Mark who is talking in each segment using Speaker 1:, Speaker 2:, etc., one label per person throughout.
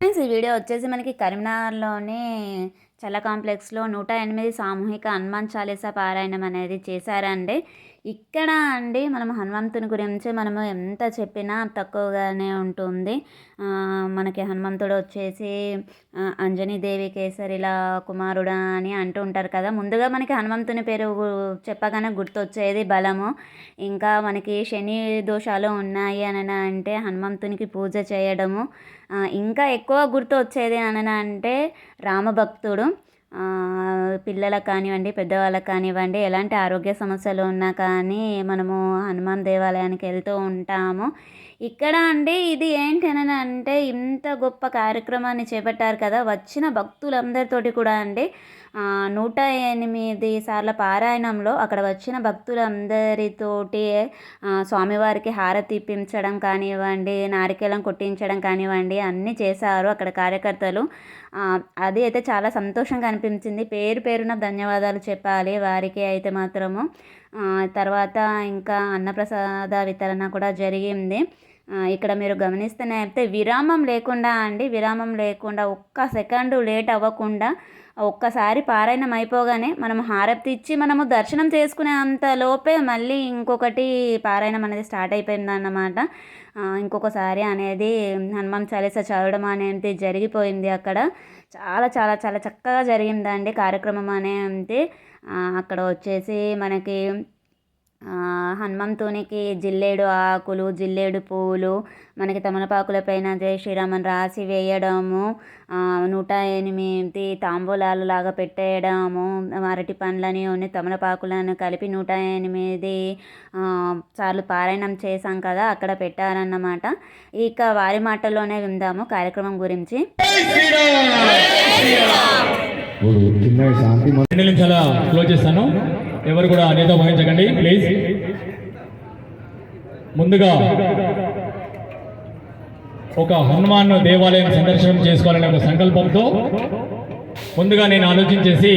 Speaker 1: Friends ఈ video వచ్చేసి మనకి కరీంనగర్లోని చల్ల కాంప్లెక్స్లో నూట ఎనిమిది సామూహిక హనుమాన్ చాలీసా పారాయణం అనేది చేశారండి. ఇక్కడ అండి మనం హనుమంతుని గురించి మనము ఎంత చెప్పినా తక్కువగానే ఉంటుంది. మనకి హనుమంతుడు వచ్చేసి అంజనీదేవి కేసరిలా కుమారుడా అని అంటూ ఉంటారు కదా. ముందుగా మనకి హనుమంతుని పేరు చెప్పగానే గుర్తొచ్చేది బలము. ఇంకా మనకి శని దోషాలు ఉన్నాయి అని అంటే హనుమంతునికి పూజ చేయడము. ఇంకా ఎక్కువ గుర్తు వచ్చేది అని అంటే రామభక్తుడు. పిల్లలకు కానివ్వండి పెద్దవాళ్ళకి కానివ్వండి ఎలాంటి ఆరోగ్య సమస్యలు ఉన్నా కానీ మనము హనుమాన్ దేవాలయానికి వెళ్తూ ఉంటాము. ఇక్కడ అండి ఇది ఏంటి అంటే ఇంత గొప్ప కార్యక్రమాన్ని చేపట్టారు కదా వచ్చిన భక్తులందరితోటి కూడా అండి. నూట ఎనిమిది సార్ల పారాయణంలో అక్కడ వచ్చిన భక్తులందరితోటి స్వామివారికి హారతి ఇప్పించడం కానివ్వండి నారికేలం కొట్టించడం కానివ్వండి అన్నీ చేశారు అక్కడ కార్యకర్తలు. అది అయితే చాలా సంతోషంగా అనిపించింది. పేరు పేరున ధన్యవాదాలు చెప్పాలి వారికి అయితే మాత్రము. తర్వాత ఇంకా అన్నప్రసాద వితరణ కూడా జరిగింది. ఇక్కడ మీరు గమనిస్తేనే అయితే విరామం లేకుండా అండి విరామం లేకుండా ఒక్క సెకండ్ లేట్ అవ్వకుండా ఒక్కసారి పారాయణం అయిపోగానే మనం హారతి ఇచ్చి మనము దర్శనం చేసుకునే అంత లోపే మళ్ళీ ఇంకొకటి పారాయణం అనేది స్టార్ట్ అయిపోయిందన్నమాట. ఇంకొకసారి అనేది హనుమాన్ చాలీసా చదవడం అనేది జరిగిపోయింది అక్కడ. చాలా చాలా చాలా చక్కగా జరిగిందండి కార్యక్రమం అనేది. అక్కడ వచ్చేసి మనకి హనుమంతునికి జిల్లేడు ఆకులు జిల్లేడు పువ్వులు మనకి తమలపాకుల పైన జై శ్రీరామ్ అని రాసి వేయడము నూట ఎనిమిది తాంబూలాలు లాగా పెట్టేయడము అరటి పండ్లని ఉన్ని తమలపాకులను కలిపి నూట ఎనిమిది ఆ, సార్లు పారాయణం చేశాం కదా అక్కడ పెట్టారన్నమాట. ఇక వారి మాటల్లోనే విందాము కార్యక్రమం గురించి.
Speaker 2: క్లోజ్ చేస్తాను. ఎవరు కూడా నేత వహించకండి ప్లీజ్ ముందుగా ఒక హనుమాన్ దేవాలయం సందర్శనం చేసుకోవాలనే ఒక సంకల్పంతో ముందుగా నేను ఆలోచించేసి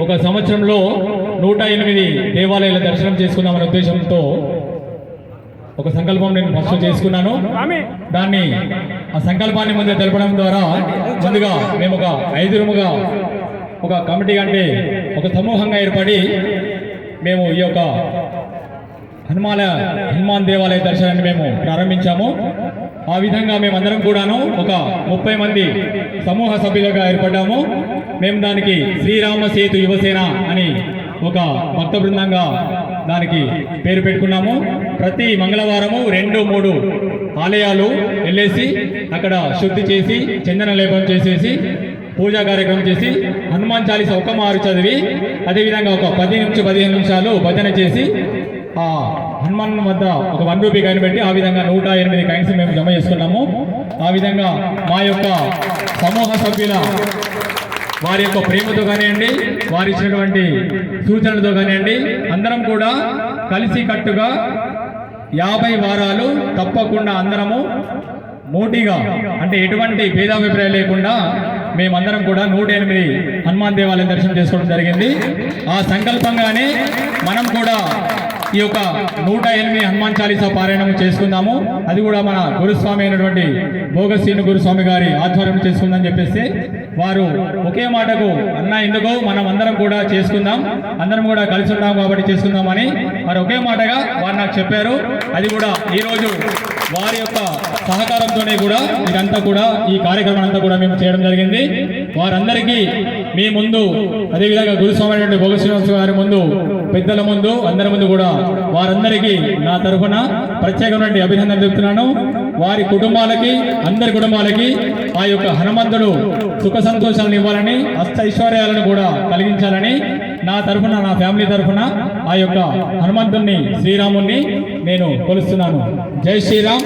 Speaker 2: ఒక సంవత్సరంలో నూట ఎనిమిది దేవాలయాల దర్శనం చేసుకుందామనే ఉద్దేశంతో ఒక సంకల్పం నేను ఫస్ట్ చేసుకున్నాను. దాన్ని ఆ సంకల్పాన్ని ముందే తెలపడం ద్వారా ముందుగా మేము ఒక ఐదురుముగా ఒక కమిటీ అంటే ఒక సమూహంగా ఏర్పడి మేము ఈ యొక్క హనుమాన హనుమాన్ దేవాలయ దర్శనాన్ని మేము ప్రారంభించాము. ఆ విధంగా మేమందరం కూడాను ఒక ముప్పై మంది సమూహ సభ్యులుగా ఏర్పడ్డాము. మేము దానికి శ్రీరామ సేతు యువసేన అని ఒక భక్త బృందంగా దానికి పేరు పెట్టుకున్నాము. ప్రతి మంగళవారము రెండు మూడు ఆలయాలు వెళ్ళేసి అక్కడ శుద్ధి చేసి చందన లేపం చేసేసి పూజా కార్యక్రమం చేసి హనుమాన్ చాలీస ఒక మారు చదివి అదేవిధంగా ఒక పది నుంచి పదిహేను నిమిషాలు భజన చేసి ఆ హనుమాన్ వద్ద ఒక వన్ రూపీ కాయిన్ పెట్టి ఆ విధంగా నూట ఎనిమిది కాయిన్స్ మేము జమ చేసుకున్నాము. ఆ విధంగా మా యొక్క సమూహ సభ్యుల వారి యొక్క ప్రేమతో కానివ్వండి వారు ఇచ్చినటువంటి సూచనలతో కానివ్వండి అందరం కూడా కలిసి కట్టుగా యాభై వారాలు తప్పకుండా అందరము మోటీగా అంటే ఎటువంటి భేదాభిప్రాయం లేకుండా మేమందరం కూడా నూట ఎనిమిది హనుమాన్ దేవాలయం దర్శనం చేసుకోవడం జరిగింది. ఆ సంకల్పంగానే మనం కూడా ఈ యొక్క నూట ఎనిమిది హనుమాన్ చాలీసా పారాయణం చేసుకుందాము. అది కూడా మన గురుస్వామి అయినటువంటి భోగశీను గురుస్వామి గారి ఆధ్వర్యం చేసుకుందని చెప్పేసి వారు ఒకే మాటకు అన్న ఎందుకో మనం అందరం కూడా చేసుకుందాం. అందరం కూడా కలిసి ఉన్నాం కాబట్టి చేసుకుందామని వారు ఒకే మాటగా వారు నాకు చెప్పారు. అది కూడా ఈరోజు వారి యొక్క సహకారంతోనే కూడా ఇదంతా కూడా ఈ కార్యక్రమం అంతా కూడా మేము చేయడం జరిగింది. వారందరికీ మీ ముందు అదేవిధంగా గురుస్వామి భోగ శ్రీనివాస గారి ముందు పెద్దల ముందు అందరి ముందు కూడా వారందరికీ నా తరఫున ప్రత్యేకమైన అభినందనలు చెప్తున్నాను. వారి కుటుంబాలకి అందరి కుటుంబాలకి ఆ యొక్క హనుమంతుడు సుఖ సంతోషాలను ఇవ్వాలని అష్ట ఐశ్వర్యాలను కూడా కలిగించాలని నా తరఫున నా ఫ్యామిలీ తరఫున ఆ యొక్క హనుమంతుణ్ణి శ్రీరాముణ్ణి నేను కొలుస్తున్నాను. జై శ్రీరామ్.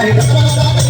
Speaker 3: Hey,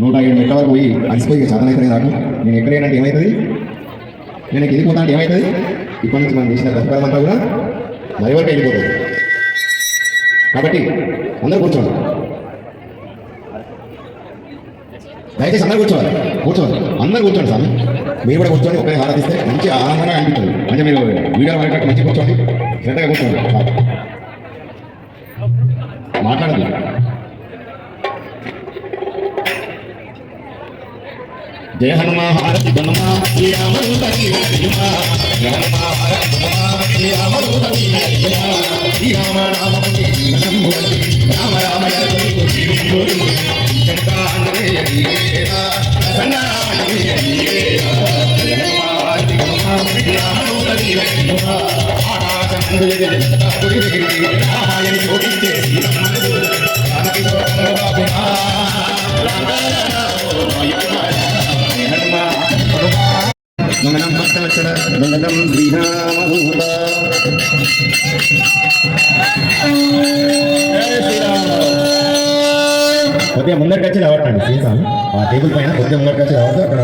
Speaker 3: నూట ఏడు మెట్ల వరకు పోయి అలసిపోయి చాలా నాకు నేను ఎక్కడేనంటే ఏమవుతుంది నేను వెళ్ళిపోతా అంటే ఏమవుతుంది ఇప్పటి నుంచి మనం చేసిన దశకాలం అంతా కూడా మరి వరకు వెళ్ళిపోతుంది. కాబట్టి అందరూ కూర్చోండి దయచేసి అందరూ కూర్చోవాలి. కూర్చోవాలి. అందరూ కూర్చోండి సార్ మీరు కూడా కూర్చోండి. ఒకరి ఆరాధిస్తే మంచి ఆనందంగా అనిపిస్తుంది. అంటే మీరు వీడియో వాడేటట్టు మంచి కూర్చోండి. శ్రద్ధగా కూర్చోండి. మాట్లాడదు జయ హనుమ హనుమా హనుమ రామ రామ హనుమాహారతి హనుమా శ్రీరామదూతని హరిమా శ్రీరామ రామ రామ రామ మంగళం మంగళం శ్రీరామదూత కొద్దిగా ముందరికి వచ్చి రావటండి సీతాలు ఆ టేబుల్ పైన కొద్దిగా ముందరికి వచ్చి రావద్దు అక్కడ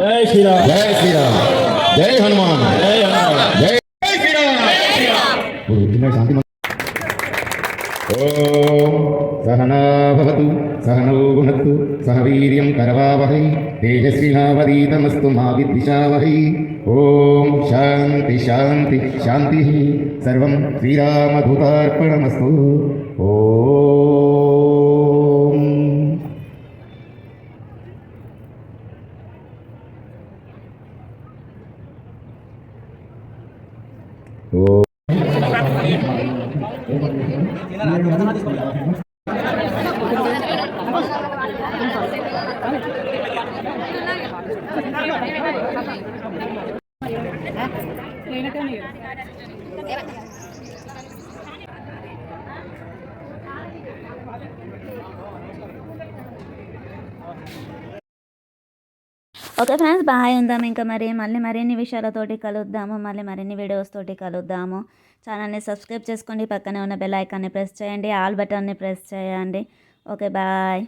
Speaker 2: జై శ్రీరామ్.
Speaker 3: జై శ్రీరామ్. జై హనుమాన్.
Speaker 2: జై హనుమాన్.
Speaker 3: జై శ్రీరామ్. శాంతి. ఓం సహనా భవతు సహనౌ सह वीर्यं करवावहै। तेजस्विनावदीतमस्तु मा विद्विषावहै। ॐ शान्ति शान्ति शान्तिः। सर्वं श्रीरामधूतार्पणमस्तु ॐ।
Speaker 1: ఓకే ఫ్రెండ్స్ బాయ్ ఉందాం ఇంకా మరి. మళ్ళీ మరిన్ని విషయాలతోటి కలుద్దాము. మళ్ళీ మరిన్ని వీడియోస్ తోటి కలుద్దాము. ఛానల్ని సబ్స్క్రైబ్ చేసుకోండి. పక్కనే ఉన్న బెల్ ఐకాన్ని ప్రెస్ చేయండి. ఆల్ బటన్ని ప్రెస్ చేయండి. Okay bye.